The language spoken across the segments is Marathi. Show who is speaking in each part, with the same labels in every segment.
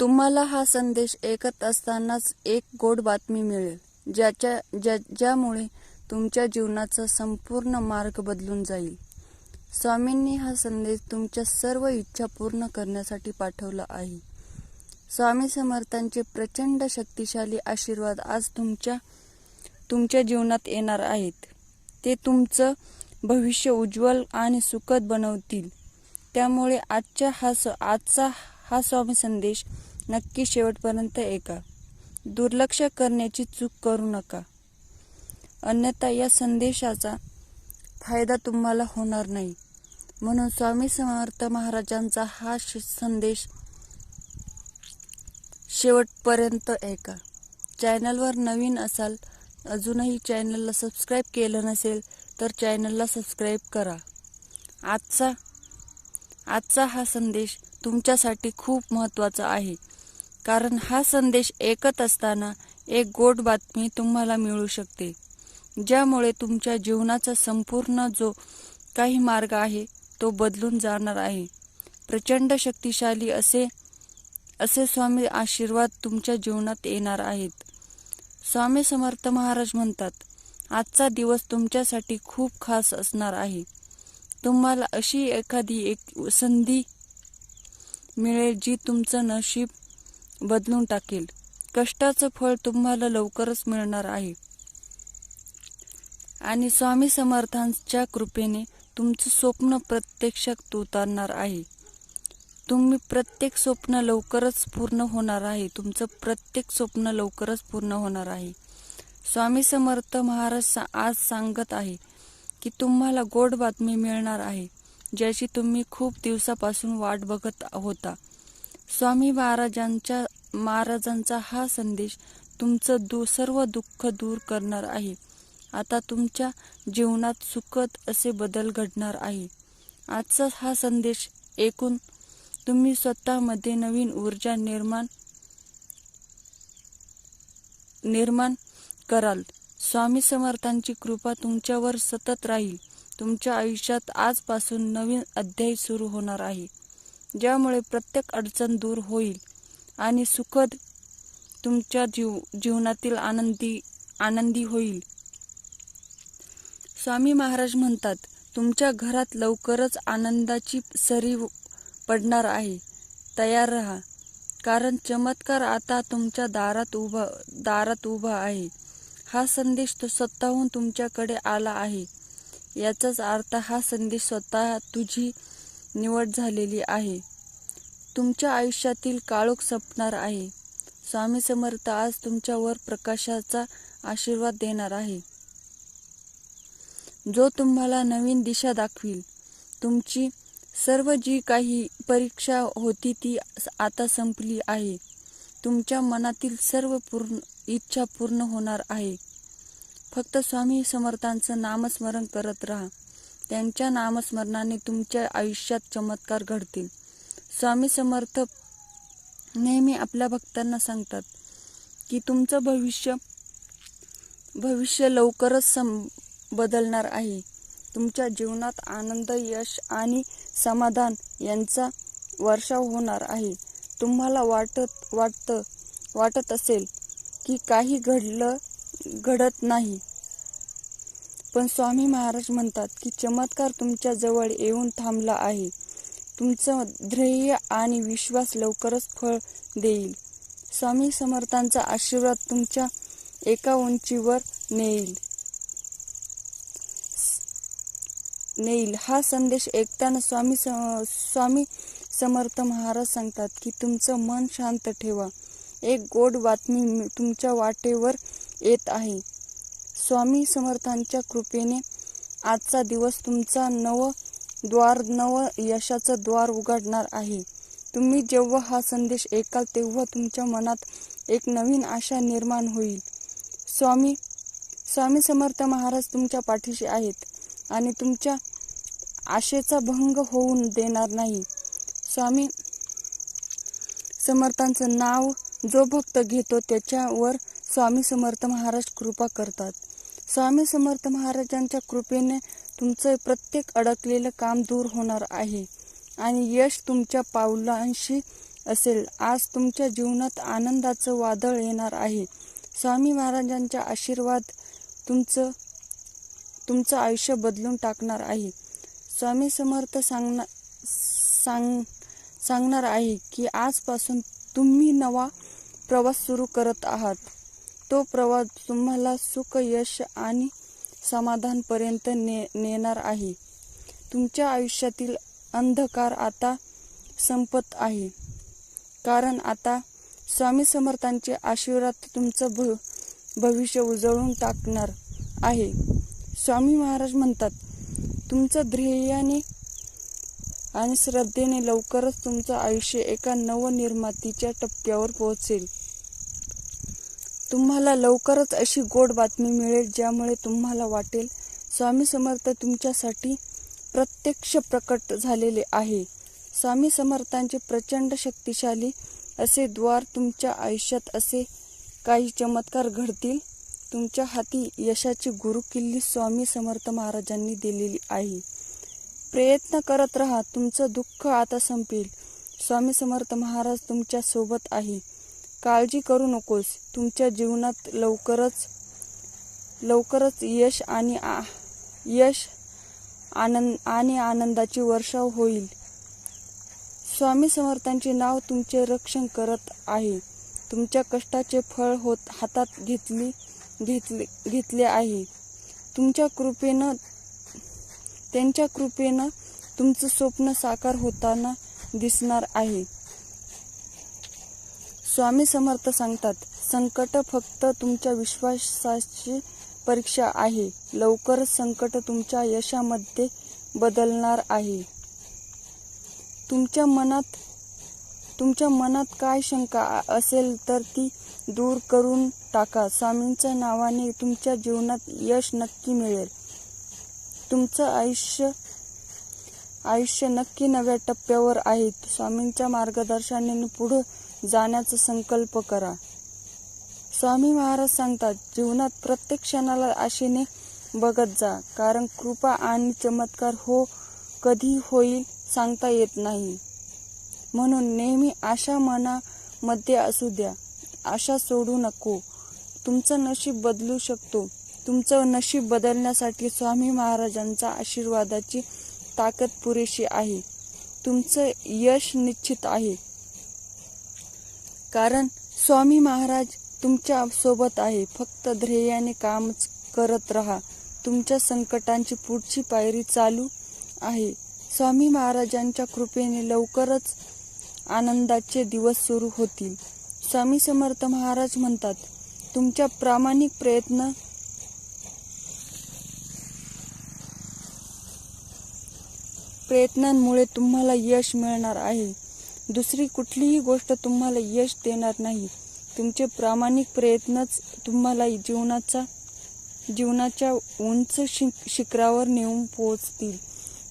Speaker 1: तुम्हाला हा संदेश ऐकत असतानाच एक गोड बातमी मिळेल ज्याच्या ज्या ज्यामुळे तुमच्या जीवनाचा संपूर्ण मार्ग बदलून जाईल. स्वामींनी हा संदेश तुमच्या सर्व इच्छा पूर्ण करण्यासाठी पाठवला आहे. स्वामी समर्थांचे प्रचंड शक्तिशाली आशीर्वाद आज तुमच्या तुमच्या जीवनात येणार आहेत. ते तुमचं भविष्य उज्ज्वल आणि सुखद बनवतील. त्यामुळे आजच्या हा स आजचा हा स्वामी संदेश नक्की शेवटपर्यंत ऐका. दुर्लक्ष करण्याची चूक करू नका. अन्यथा या संदेशाचा फायदा तुम्हाला होणार नाही. म्हणून स्वामी समर्थ महाराजांचा हा संदेश शेवटपर्यंत ऐका. चॅनलवर नवीन असाल अजूनही चॅनलला सबस्क्राईब केलं नसेल तर चॅनलला सबस्क्राईब करा. आजचा आजचा हा संदेश तुमच्यासाठी खूप महत्त्वाचा आहे. कारण हा संदेश ऐकत असताना एक गोड बातमी तुम्हाला मिळू शकते ज्यामुळे तुमच्या जीवनाचा संपूर्ण जो काही मार्ग आहे तो बदलून जाणार आहे. प्रचंड शक्तिशाली असे असे स्वामी आशीर्वाद तुमच्या जीवनात येणार आहेत. स्वामी समर्थ महाराज म्हणतात आजचा दिवस तुमच्यासाठी खूप खास असणार आहे. तुम्हाला अशी एखादी एक संधी मिळेल जी तुमचं नशीब बदलून टाकेल. कष्टाचं फळ तुम्हाला लवकरच मिळणार आहे. आणि स्वामी समर्थांच्या कृपेने तुमचं स्वप्न प्रत्यक्षात उतरणार आहे. तुम्ही प्रत्येक स्वप्न लवकरच पूर्ण होणार आहे. तुमचं प्रत्येक स्वप्न लवकरच पूर्ण होणार आहे. स्वामी समर्थ महाराज आज सांगत आहे की तुम्हाला गोड बातमी मिळणार आहे ज्याची तुम्ही खूप दिवसापासून वाट बघत होता. स्वामी महाराजांच्या महाराजांचा हा संदेश तुमचं दु सर्व दुःख दूर करणार आहे. आता तुमच्या जीवनात सुखद असे बदल घडणार आहे. आजचा हा संदेश ऐकून तुम्ही स्वतःमध्ये नवीन ऊर्जा निर्माण निर्माण कराल. स्वामी समर्थांची कृपा तुमच्यावर सतत राहील. तुमच्या आयुष्यात आजपासून नवीन अध्याय सुरू होणार आहे. ज्यामुळे प्रत्येक अडचण दूर होईल आणि सुखद तुमच्या जीव जीवनातील आनंदी आनंदी होईल. स्वामी महाराज म्हणतात तुमच्या घरात लवकरच आनंदाची सरी पडणार आहे. तयार राहा. कारण चमत्कार आता तुमच्या दारात उभा दारात उभा आहे. हा संदेश तो स्वतःहून तुमच्याकडे आला आहे. याचाच अर्थ हा संदेश स्वतः तुझी निवड झालेली आहे. तुमच्या आयुष्यातील काळोख संपणार आहे. स्वामी समर्थ आज तुमच्यावर प्रकाशाचा आशीर्वाद देणार आहे. जो तुम्हाला नवीन दिशा दाखवील. तुमची सर्व जी काही परीक्षा होती ती आता संपली आहे. तुमच्या मनातील सर्व पूर्ण इच्छा पूर्ण होणार आहे. फक्त स्वामी समर्थांचं नामस्मरण करत राहा. त्यांच्या नामस्मरणाने तुमच्या आयुष्यात चमत्कार घडतील. स्वामी समर्थ नेहमी आपल्या भक्तांना सांगतात की तुमचं भविष्य भविष्य लवकरच सम बदलणार आहे. तुमच्या जीवनात आनंद यश आणि समाधान यांचा वर्षाव होणार आहे. तुम्हाला वाटत वाटतं वाटत असेल की काही घडलं घडत नाही. पण स्वामी महाराज म्हणतात की चमत्कार तुमच्या जवळ येऊन थांबला आहे. तुमचं ध्येय आणि विश्वास लवकरच फळ देईल. स्वामी समर्थांचा आशीर्वाद तुमच्या एका उंचीवर नेईल. नेईल. हा संदेश ऐकताना स्वामी स- स्वामी समर्थ महाराज सांगतात की तुमचं मन शांत ठेवा. एक गोड बातमी तुमच्या वाटेवर येत आहे. स्वामी समर्थांच्या कृपेने आजचा दिवस तुमचा नव द्वार नव यशाचं द्वार उघडणार आहे. तुम्ही जेव्हा हा संदेश ऐकाल तेव्हा तुमच्या मनात एक नवीन आशा निर्माण होईल. स्वामी स्वामी समर्थ महाराज तुमच्या पाठीशी आहेत आणि तुमच्या आशेचा भंग होऊन देणार नाही. स्वामी समर्थांचं नाव जो भक्त घेतो त्याच्यावर स्वामी समर्थ महाराज कृपा करतात. स्वामी समर्थ महाराजांच्या कृपेने तुमचं प्रत्येक अडकलेलं काम दूर होणार आहे. आणि यश तुमच्या पावलांशी असेल. आज तुमच्या जीवनात आनंदाचं वादळ येणार आहे. स्वामी महाराजांचा आशीर्वाद तुमचं तुमचं आयुष्य बदलून टाकणार आहे. स्वामी समर्थ सांगणार सांग सांगणार आहे की आजपासून तुम्ही नवा प्रवास सुरू करत आहात. तो प्रवास तुम्हाला सुख यश आणि समाधानपर्यंत ने नेणार आहे. तुमच्या आयुष्यातील अंधकार आता संपत आहे. कारण आता स्वामी समर्थांचे आशीर्वाद तुमचं भ भविष्य उजळून टाकणार आहे. स्वामी महाराज म्हणतात तुमचं ध्येयाने आणि श्रद्धेने लवकरच तुमचं आयुष्य एका नवनिर्मातीच्या टप्प्यावर पोहोचेल. तुम्हाला लवकरच अशी गोड बातमी मिळेल ज्यामुळे तुम्हाला वाटेल. स्वामी समर्थ तुमच्यासाठी प्रत्यक्ष प्रकट झालेले आहे. स्वामी समर्थांचे प्रचंड शक्तिशाली असे द्वार तुमच्या आयुष्यात असे काही चमत्कार घडतील. तुमच्या हाती यशाची गुरुकिल्ली स्वामी समर्थ महाराजांनी दिलेली आहे. प्रयत्न करत राहा तुमचं दुःख आता संपेल. स्वामी समर्थ महाराज तुमच्यासोबत आहे. काळजी करू नकोस. तुमच्या जीवनात लवकरच लवकरच यश आणि आ- यश आनंद आणि आनंदाची वर्षाव होईल. स्वामी समर्थांचे नाव तुमचे रक्षण करत आहे. तुमच्या कष्टाचे फळ होत हातात घेतली घेतले घेतले आहे. तुमच्या कृपेनं त्यांच्या कृपेनं तुमचं स्वप्न साकार होताना दिसणार आहे. स्वामी समर्थ सांगतात संकट फक्त तुमच्या विश्वासाची परीक्षा आहे. लवकरच संकट तुमच्या यशामध्ये बदलणार आहे. तुमच्या मनात तुमच्या मनात काय शंका असेल तर ती दूर करून टाका. स्वामींच्या नावाने तुमच्या जीवनात यश नक्की मिळेल. तुमचं आयुष्य आयुष्य नक्की नव्या टप्प्यावर आहे. स्वामींच्या मार्गदर्शनाने पुढं जाण्याचा संकल्प करा. स्वामी महाराज सांगतात जीवनात प्रत्येक क्षणाला आशेने बघत जा कारण कृपा आणि चमत्कार हो कधी होईल सांगता येत नाही. म्हणून नेहमी आशा मनामध्ये असू द्या. आशा सोडू नको. तुमचं नशीब बदलू शकतो. तुमचं नशीब बदलण्यासाठी स्वामी महाराजांचा आशीर्वादाची ताकद पुरेशी आहे. तुमचं यश निश्चित आहे. कारण स्वामी महाराज तुमच्यासोबत आहे. फक्त ध्येयाने काम करत राहा. तुमच्या संकटांची पुढची पायरी चालू आहे. स्वामी महाराजांच्या कृपेने लवकरच आनंदाचे दिवस सुरू होतील. स्वामी समर्थ महाराज म्हणतात तुमच्या प्रामाणिक प्रयत्न प्रयत्नांमुळे तुम्हाला यश मिळणार आहे. दुसरी कुठलीही गोष्ट तुम्हाला यश देणार नाही. तुमचे प्रामाणिक प्रयत्नच तुम्हाला जीवनाचा जीवनाच्या उंच शि शिखरावर नेऊन पोहोचतील.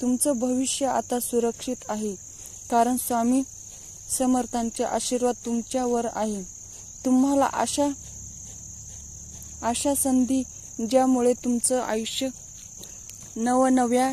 Speaker 1: तुमचं भविष्य आता सुरक्षित आहे. कारण स्वामी समर्थांचे आशीर्वाद तुमच्यावर आहे. तुम्हाला अशा अशा संधी ज्यामुळे तुमचं आयुष्य नवनव्या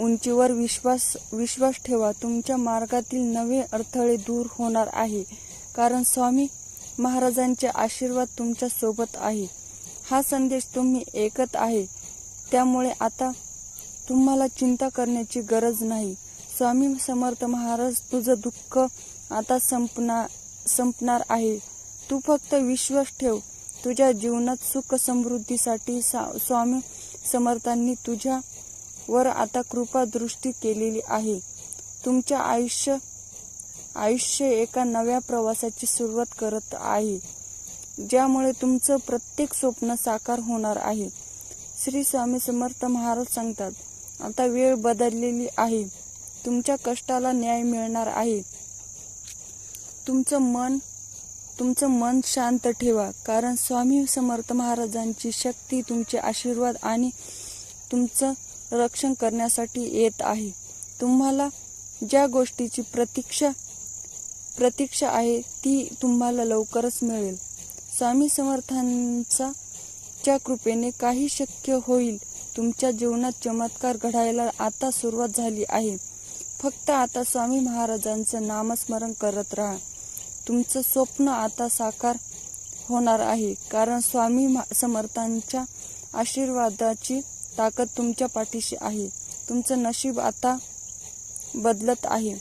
Speaker 1: उंचीवर विश्वास विश्वास ठेवा. तुमच्या मार्गातील नवे अडथळे दूर होणार आहे. कारण स्वामी महाराजांचे आशीर्वाद तुमच्यासोबत आहे. हा संदेश तुम्ही ऐकत आहे. त्यामुळे आता तुम्हाला चिंता करण्याची गरज नाही. स्वामी समर्थ महाराज तुझं दुःख आता संपणार संपणार आहे. तू फक्त विश्वास ठेव. तुझ्या जीवनात सुख समृद्धीसाठी सा- स्वामी समर्थांनी तुझ्या वर आता कृपा दृष्टी केलेली आहे. तुमच्या आयुष्य आयुष्य एका नव्या प्रवासाची सुरुवात करत आहे ज्यामुळे तुमचं प्रत्येक स्वप्न साकार होणार आहे. श्री स्वामी समर्थ महाराज सांगतात आता वेळ बदललेली आहे. तुमच्या कष्टाला न्याय मिळणार आहे. तुमचं मन तुमचं मन शांत ठेवा कारण स्वामी समर्थ महाराजांची शक्ती तुमचे आशीर्वाद आणि तुमचं रक्षण करण्यासाठी येत आहे. तुम्हाला ज्या गोष्टीची प्रतीक्षा प्रतीक्षा आहे ती तुम्हाला लवकरच मिळेल. स्वामी समर्थांचा च्या कृपेने काही शक्य होईल. तुमच्या जीवनात चमत्कार घडायला आता सुरुवात झाली आहे. फक्त आता स्वामी महाराजांचं नामस्मरण करत राहा. तुमचं स्वप्न आता साकार होणार आहे. कारण स्वामी समर्थांच्या आशीर्वादाची ताकद तुमच्या पाठीशी आहे. तुमचं नशीब आता बदलत आहे.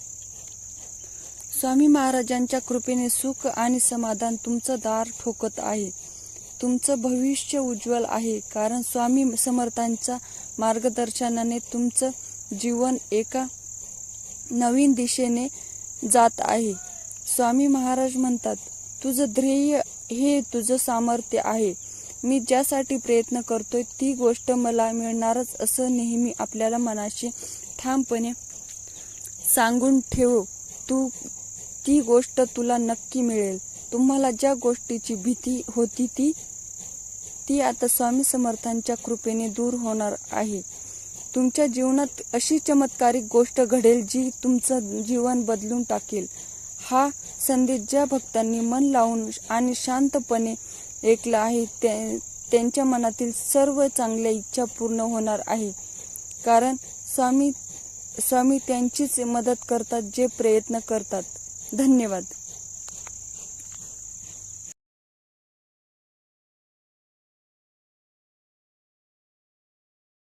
Speaker 1: स्वामी महाराजांच्या कृपेने सुख आणि समाधान तुमचं दार ठोकत आहे. तुमचं भविष्य उज्ज्वल आहे. कारण स्वामी समर्थांच्या मार्गदर्शनाने तुमचं जीवन एका नवीन दिशेने जात आहे. स्वामी महाराज म्हणतात तुझं ध्येय हे तुझं सामर्थ्य आहे. मी ज्यासाठी प्रयत्न करतोय ती गोष्ट मला मिळणारच असं नेहमी आपल्याला मनाशी ठामपणे सांगून ठेव. तू ती गोष्ट तुला नक्की मिळेल. तुम्हाला ज्या गोष्टीची भीती होती ती ती आता स्वामी समर्थांच्या कृपेने दूर होणार आहे. तुमच्या जीवनात अशी चमत्कारिक गोष्ट घडेल जी तुमचं जीवन बदलून टाकेल. हा संदेश ज्या भक्तांनी मन लावून आणि शांतपणे ऐकलं आहे त्या- त्यांच्या मनातील सर्व चांगल्या इच्छा पूर्ण होणार आहे. कारण स्वामी स्वामी त्यांचीच मदत करतात जे प्रयत्न करतात. धन्यवाद.